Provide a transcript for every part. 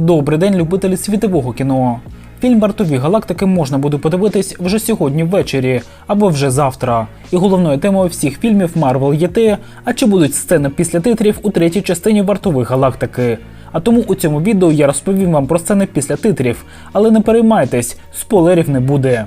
Добрий день, любителі світового кіно. Фільм Вартові галактики можна буде подивитись вже сьогодні ввечері або вже завтра. І головною темою всіх фільмів Марвел є те, а чи будуть сцени після титрів у третій частині вартових галактики. А тому у цьому відео я розповім вам про сцени після титрів, але не переймайтесь, спойлерів не буде.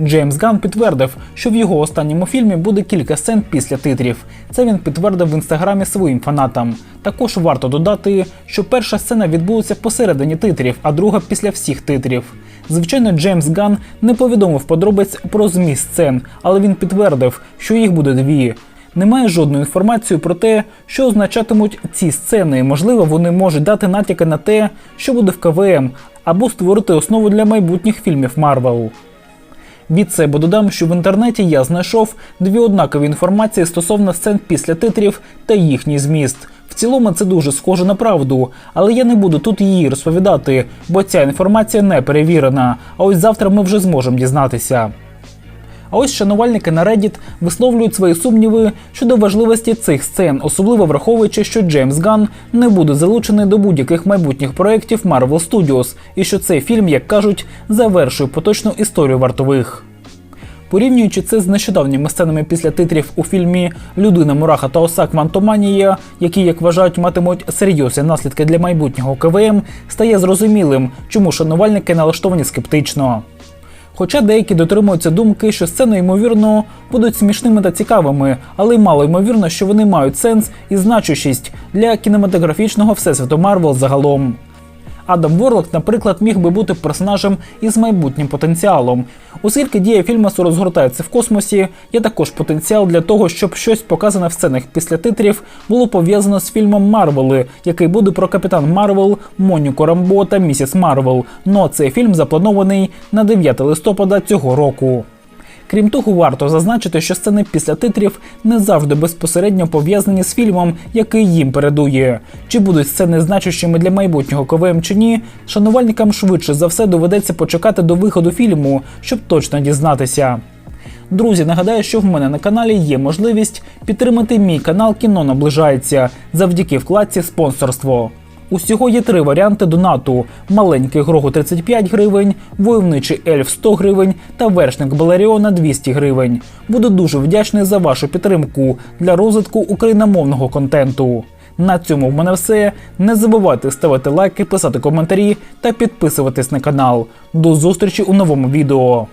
Джеймс Ган підтвердив, що в його останньому фільмі буде кілька сцен після титрів. Це він підтвердив в інстаграмі своїм фанатам. Також варто додати, що перша сцена відбулася посередині титрів, а друга після всіх титрів. Звичайно, Джеймс Ган не повідомив подробиць про зміст сцен, але він підтвердив, що їх буде дві. Немає жодної інформації про те, що означатимуть ці сцени. Можливо, вони можуть дати натяки на те, що буде в КВМ, або створити основу для майбутніх фільмів Марвел. Від себе додам, що в інтернеті я знайшов дві однакові інформації стосовно сцен після титрів та їхній зміст. В цілому це дуже схоже на правду, але я не буду тут її розповідати, бо ця інформація не перевірена. А ось завтра ми вже зможемо дізнатися. А ось шанувальники на Reddit висловлюють свої сумніви щодо важливості цих сцен, особливо враховуючи, що Джеймс Ган не буде залучений до будь-яких майбутніх проєктів Marvel Studios, і що цей фільм, як кажуть, завершує поточну історію вартових. Порівнюючи це з нещодавніми сценами після титрів у фільмі Людина Мураха та Оса Квантоманія, які, як вважають, матимуть серйозні наслідки для майбутнього КВМ, стає зрозумілим, чому шанувальники налаштовані скептично. Хоча деякі дотримуються думки, що сцени, ймовірно, будуть смішними та цікавими, але й мало ймовірно, що вони мають сенс і значущість для кінематографічного всесвіту Марвел загалом. Адам Ворлок, наприклад, міг би бути персонажем із майбутнім потенціалом. Оскільки дія фільму розгортається в космосі, є також потенціал для того, щоб щось показане в сценах після титрів було пов'язано з фільмом Марвели, який буде про капітан Марвел, Моніку Рамбо та місіс Марвел. Но цей фільм запланований на 9 листопада цього року. Крім того, варто зазначити, що сцени після титрів не завжди безпосередньо пов'язані з фільмом, який їм передує. Чи будуть сцени значущими для майбутнього КВМ чи ні, шанувальникам швидше за все доведеться почекати до виходу фільму, щоб точно дізнатися. Друзі, нагадаю, що в мене на каналі є можливість підтримати мій канал Кіно наближається завдяки вкладці спонсорство. Усього є три варіанти донату: маленький Грогу 35 гривень, войовничий ельф 100 гривень та вершник Балеріона 200 гривень. Буду дуже вдячний за вашу підтримку для розвитку україномовного контенту. На цьому в мене все. Не забувайте ставити лайки, писати коментарі та підписуватись на канал. До зустрічі у новому відео.